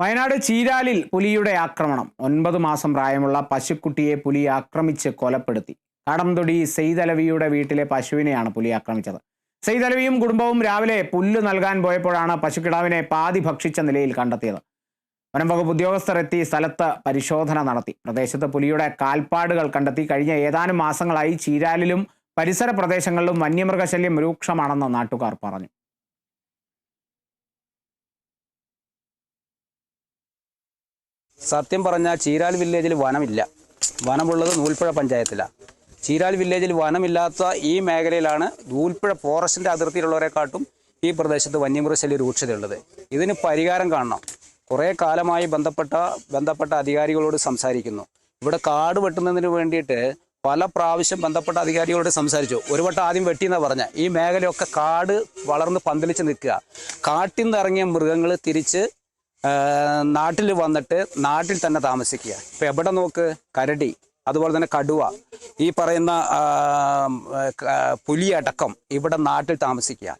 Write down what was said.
വയനാട് ചീരാലിൽ പുലിയുടെ ആക്രമണം. ഒൻപത് മാസം പ്രായമുള്ള പശുക്കുട്ടിയെ പുലി ആക്രമിച്ച് കൊലപ്പെടുത്തി. കടംതൊടി സെയ്തലവിയുടെ വീട്ടിലെ പശുവിനെയാണ് പുലി ആക്രമിച്ചത്. സെയ്തലവിയും കുടുംബവും രാവിലെ പുല്ല് നൽകാൻ പോയപ്പോഴാണ് പശുക്കിടാവിനെ പാതി ഭക്ഷിച്ച നിലയിൽ കണ്ടെത്തിയത്. വനം വകുപ്പ് ഉദ്യോഗസ്ഥർ എത്തി സ്ഥലത്ത് പരിശോധന നടത്തി. പ്രദേശത്ത് പുലിയുടെ കാൽപ്പാടുകൾ കണ്ടെത്തി. കഴിഞ്ഞ ഏതാനും മാസങ്ങളായി ചീരാലിലും പരിസര പ്രദേശങ്ങളിലും വന്യമൃഗശല്യം രൂക്ഷമാണെന്ന് നാട്ടുകാർ പറഞ്ഞു. സത്യം പറഞ്ഞാൽ ചീരാൽ വില്ലേജിൽ വനമില്ല. വനമുള്ളത് നൂൽപ്പുഴ പഞ്ചായത്തിലാണ് ചീരാൽ വില്ലേജിൽ വനമില്ലാത്ത ഈ മേഖലയിലാണ് നൂൽപ്പുഴ ഫോറസ്റ്റിന്റെ അതിർത്തിയിലുള്ളവരെക്കാട്ടും ഈ പ്രദേശത്ത് വന്യമൃഗശല്യ രൂക്ഷതയുള്ളത്. ഇതിന് പരിഹാരം കാണണം. കുറേ കാലമായി ബന്ധപ്പെട്ട ബന്ധപ്പെട്ട അധികാരികളോട് സംസാരിക്കുന്നു. ഇവിടെ കാട് വെട്ടുന്നതിന് വേണ്ടിയിട്ട് പല പ്രാവശ്യം ബന്ധപ്പെട്ട അധികാരികളോട് സംസാരിച്ചു. ഒരു വട്ടം ആദ്യം വെട്ടിയെന്നാണ് പറഞ്ഞ. ഈ മേഖലയൊക്കെ കാട് വളർന്ന് പന്തലിച്ച് നിൽക്കുക. കാട്ടിൽ നിന്ന് ഇറങ്ങിയ മൃഗങ്ങൾ തിരിച്ച് നാട്ടിൽ വന്നിട്ട് നാട്ടിൽ തന്നെ താമസിക്കുക. ഇപ്പം എവിടെ നോക്ക്? കരടി അതുപോലെ തന്നെ കടുവ ഈ പറയുന്ന പുലിയടക്കം ഇവിടെ നാട്ടിൽ താമസിക്കുക.